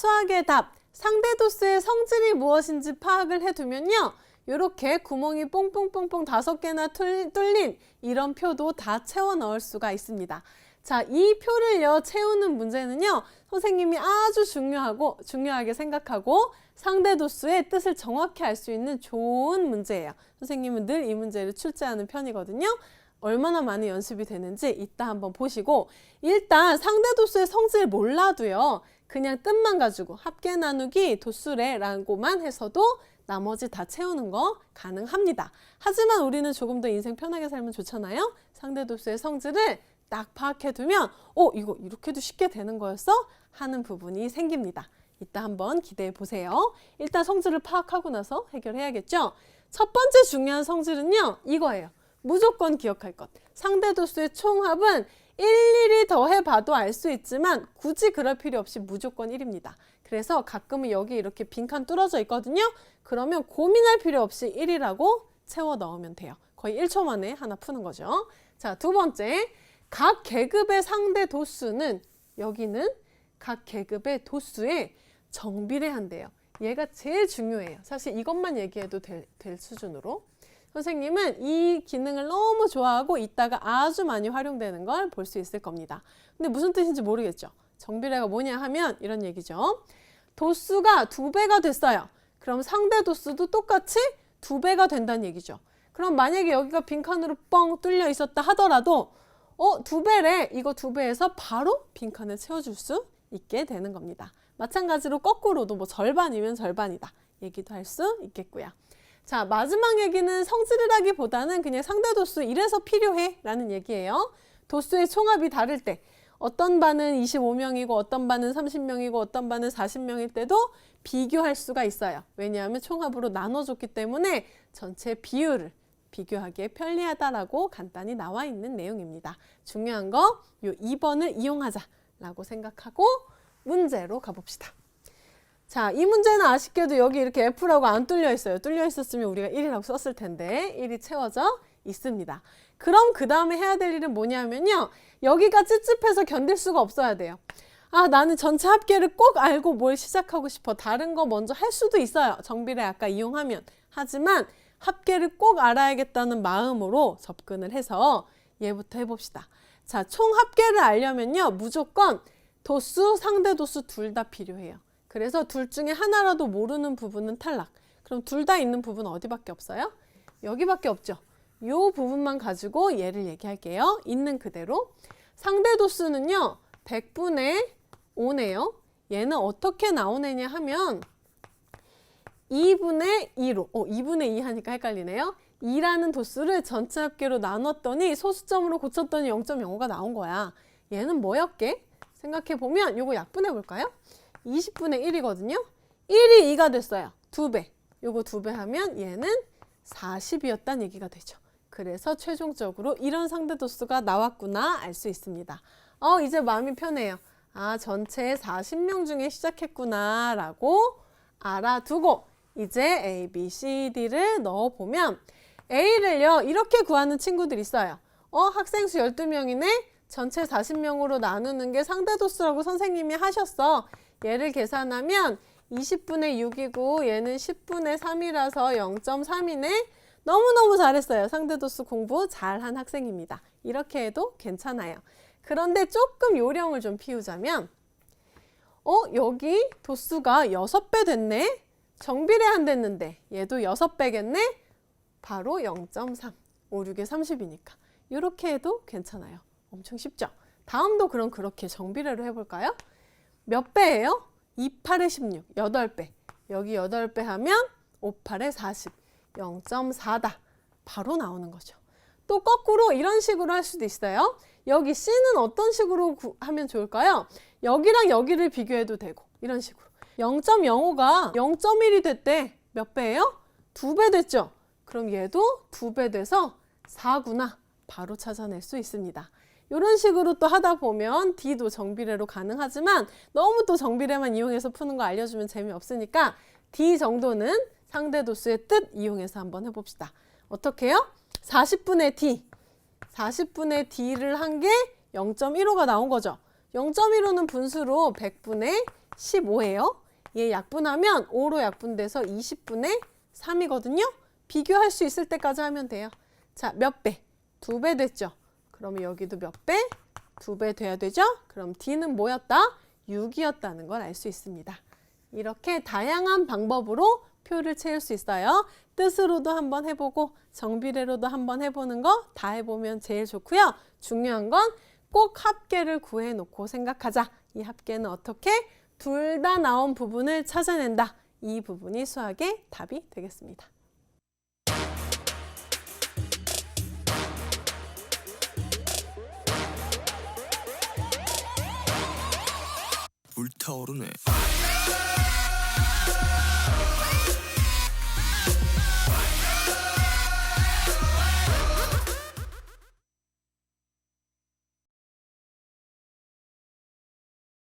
수학의 답, 상대 도수의 성질이 무엇인지 파악을 해두면요. 이렇게 구멍이 뽕뽕뽕뽕 다섯 개나 뚫- 뚫린 이런 표도 다 채워 넣을 수가 있습니다. 자, 이 표를요, 채우는 문제는요, 선생님이 아주 중요하고, 중요하게 생각하고, 상대 도수의 뜻을 정확히 알 수 있는 좋은 문제예요. 선생님은 늘 이 문제를 출제하는 편이거든요. 얼마나 많이 연습이 되는지 이따 한번 보시고, 일단 상대 도수의 성질 몰라도요, 그냥 뜻만 가지고 합계 나누기 도수래라고만 해서도 나머지 다 채우는 거 가능합니다. 하지만 우리는 조금 더 인생 편하게 살면 좋잖아요. 상대 도수의 성질을 딱 파악해 두면 어 이거 이렇게도 쉽게 되는 거였어? 하는 부분이 생깁니다. 이따 한번 기대해 보세요. 일단 성질을 파악하고 나서 해결해야겠죠. 첫 번째 중요한 성질은요. 이거예요. 무조건 기억할 것. 상대 도수의 총합은 일일이 더해봐도 알 수 있지만 굳이 그럴 필요 없이 무조건 1입니다. 그래서 가끔은 여기 이렇게 빈칸 뚫어져 있거든요. 그러면 고민할 필요 없이 1이라고 채워 넣으면 돼요. 거의 1초 만에 하나 푸는 거죠. 자, 두 번째. 각 계급의 상대 도수는 여기는 각 계급의 도수에 정비례한대요. 얘가 제일 중요해요. 사실 이것만 얘기해도 될, 될 수준으로. 선생님은 이 기능을 너무 좋아하고 이따가 아주 많이 활용되는 걸 볼 수 있을 겁니다. 근데 무슨 뜻인지 모르겠죠. 정비례가 뭐냐 하면 이런 얘기죠. 도수가 두 배가 됐어요. 그럼 상대 도수도 똑같이 두 배가 된다는 얘기죠. 그럼 만약에 여기가 빈칸으로 뻥 뚫려 있었다 하더라도 어, 두 배래. 이거 두 배에서 바로 빈칸을 채워줄 수 있게 되는 겁니다. 마찬가지로 거꾸로도 뭐 절반이면 절반이다. 얘기도 할 수 있겠고요. 자, 마지막 얘기는 성질이라기보다는 그냥 상대 도수 이래서 필요해 라는 얘기예요. 도수의 총합이 다를 때 어떤 반은 25명이고 어떤 반은 30명이고 어떤 반은 40명일 때도 비교할 수가 있어요. 왜냐하면 총합으로 나눠줬기 때문에 전체 비율을 비교하기에 편리하다라고 간단히 나와 있는 내용입니다. 중요한 거 요 2번을 이용하자라고 생각하고 문제로 가봅시다. 자, 이 문제는 아쉽게도 여기 이렇게 F라고 안 뚫려 있어요. 뚫려 있었으면 우리가 1이라고 썼을 텐데 1이 채워져 있습니다. 그럼 그 다음에 해야 될 일은 뭐냐면요. 여기가 찝찝해서 견딜 수가 없어야 돼요. 아, 나는 전체 합계를 꼭 알고 뭘 시작하고 싶어. 다른 거 먼저 할 수도 있어요. 정비례 아까 이용하면. 하지만 합계를 꼭 알아야겠다는 마음으로 접근을 해서 얘부터 해봅시다. 자, 총 합계를 알려면요. 무조건 도수, 상대 도수 둘 다 필요해요. 그래서 둘 중에 하나라도 모르는 부분은 탈락. 그럼 둘 다 있는 부분 어디밖에 없어요? 여기밖에 없죠. 요 부분만 가지고 얘를 얘기할게요. 있는 그대로. 상대 도수는요. 100분의 5네요. 얘는 어떻게 나오느냐 하면 2분의 2로, 어, 2분의 2 하니까 헷갈리네요. 2라는 도수를 전체 합계로 나눴더니 소수점으로 고쳤더니 0.05가 나온 거야. 얘는 뭐였게? 생각해 보면 요거 약분해 볼까요? 20분의 1이거든요. 1이 2가 됐어요. 두 배. 요거 두배 하면 얘는 40이었다는 얘기가 되죠. 그래서 최종적으로 이런 상대 도수가 나왔구나 알 수 있습니다. 어, 이제 마음이 편해요. 아, 전체 40명 중에 시작했구나 라고 알아두고 이제 A, B, C, D를 넣어보면 A를요, 이렇게 구하는 친구들 있어요. 어, 학생 수 12명이네? 전체 40명으로 나누는 게 상대 도수라고 선생님이 하셨어. 얘를 계산하면 20분의 6이고 얘는 10분의 3이라서 0.3이네. 너무너무 잘했어요. 상대 도수 공부 잘한 학생입니다. 이렇게 해도 괜찮아요. 그런데 조금 요령을 좀 피우자면 어, 여기 도수가 6배 됐네? 정비례 안 됐는데 얘도 6배겠네? 바로 0.3. 5, 6에 30이니까. 이렇게 해도 괜찮아요. 엄청 쉽죠? 다음도 그럼 그렇게 정비례로 해볼까요? 몇 배예요? 2, 8에 16, 8배. 여기 8배 하면 5, 8에 40, 0.4다. 바로 나오는 거죠. 또 거꾸로 이런 식으로 할 수도 있어요. 여기 C는 어떤 식으로 구- 하면 좋을까요? 여기랑 여기를 비교해도 되고 이런 식으로 0.05가 0.1이 됐대. 몇 배예요? 두배 됐죠? 그럼 얘도 두배 돼서 4구나. 바로 찾아낼 수 있습니다. 이런 식으로 또 하다 보면 D도 정비례로 가능하지만 너무 또 정비례만 이용해서 푸는 거 알려주면 재미없으니까 D 정도는 상대 도수의 뜻 이용해서 한번 해봅시다. 어떻게 해요? 40분의 D. 40분의 D를 한 게 0.15가 나온 거죠. 0.15는 분수로 100분의 15예요. 얘 약분하면 5로 약분돼서 20분의 3이거든요. 비교할 수 있을 때까지 하면 돼요. 자, 몇 배? 두 배 됐죠? 그러면 여기도 몇 배? 두 배 돼야 되죠? 그럼 D는 뭐였다? 6이었다는 걸 알 수 있습니다. 이렇게 다양한 방법으로 표를 채울 수 있어요. 뜻으로도 한번 해보고 정비례로도 한번 해보는 거 다 해보면 제일 좋고요. 중요한 건 꼭 합계를 구해놓고 생각하자. 이 합계는 어떻게? 둘 다 나온 부분을 찾아낸다. 이 부분이 수학의 답이 되겠습니다. 불타오르네